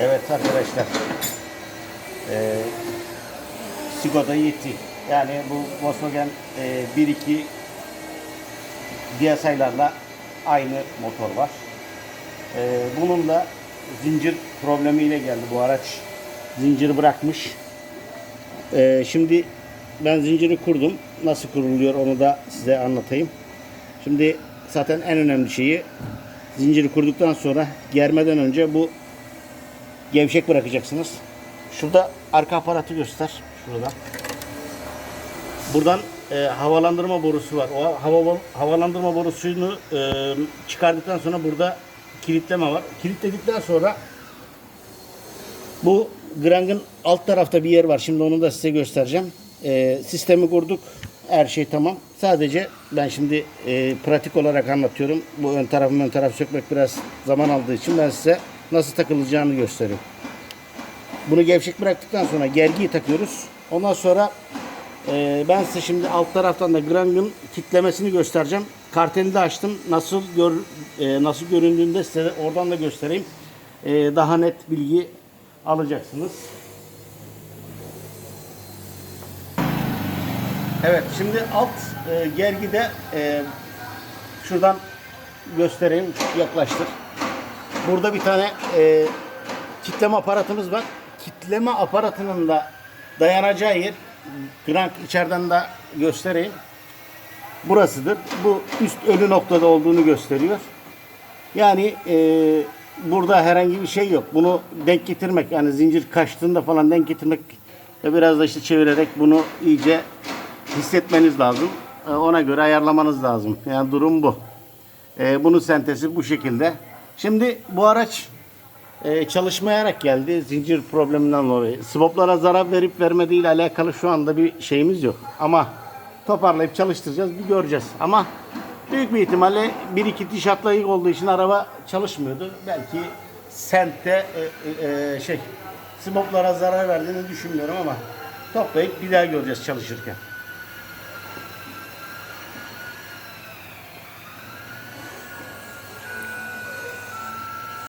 Evet arkadaşlar. Ee, Skoda Yeti. Yani bu Volkswagen e, 1.2 DSI'larla aynı motor var. Ee, bunun da zincir problemiyle geldi bu araç. Zinciri bırakmış. Ee, şimdi ben zinciri kurdum. Nasıl kuruluyor onu da size anlatayım. Şimdi zaten en önemli şeyi zinciri kurduktan sonra germeden önce bu gevşek bırakacaksınız. Şurada arka aparatı göster. Şurada. Buradan e, havalandırma borusu var. O hava, havalandırma borusunu e, çıkardıktan sonra burada kilitleme var. Kilitledikten sonra bu Grang'ın alt tarafta bir yer var. Şimdi onu da size göstereceğim. E, sistemi kurduk. Her şey tamam. Sadece ben şimdi e, pratik olarak anlatıyorum. Bu ön tarafı ön tarafı sökmek biraz zaman aldığı için ben size nasıl takılacağını gösteriyorum. Bunu gevşek bıraktıktan sonra gergiyi takıyoruz. Ondan sonra e, ben size şimdi alt taraftan da Grang'ın kitlemesini göstereceğim. Karteli de açtım. Nasıl gör, e, nasıl göründüğünü de size oradan da göstereyim. E, daha net bilgi alacaksınız. Evet şimdi alt e, gergide e, şuradan göstereyim yaklaştır. Burada bir tane e, kitleme aparatımız var. Kitleme aparatının da dayanacağı yer crank içeriden de göstereyim. Burasıdır. Bu üst ölü noktada olduğunu gösteriyor. Yani e, burada herhangi bir şey yok. Bunu denk getirmek yani zincir kaçtığında falan denk getirmek ve biraz da işte çevirerek bunu iyice hissetmeniz lazım. E, ona göre ayarlamanız lazım. Yani durum bu. E, bunun sentezi bu şekilde. Şimdi bu araç e, çalışmayarak geldi zincir probleminden dolayı. Swaplara zarar verip vermediği ile alakalı şu anda bir şeyimiz yok. Ama toparlayıp çalıştıracağız bir göreceğiz. Ama büyük bir ihtimalle bir iki diş atlayık olduğu için araba çalışmıyordu. Belki sentte e, e, e, şey swaplara zarar verdiğini düşünmüyorum ama toplayıp bir daha göreceğiz çalışırken.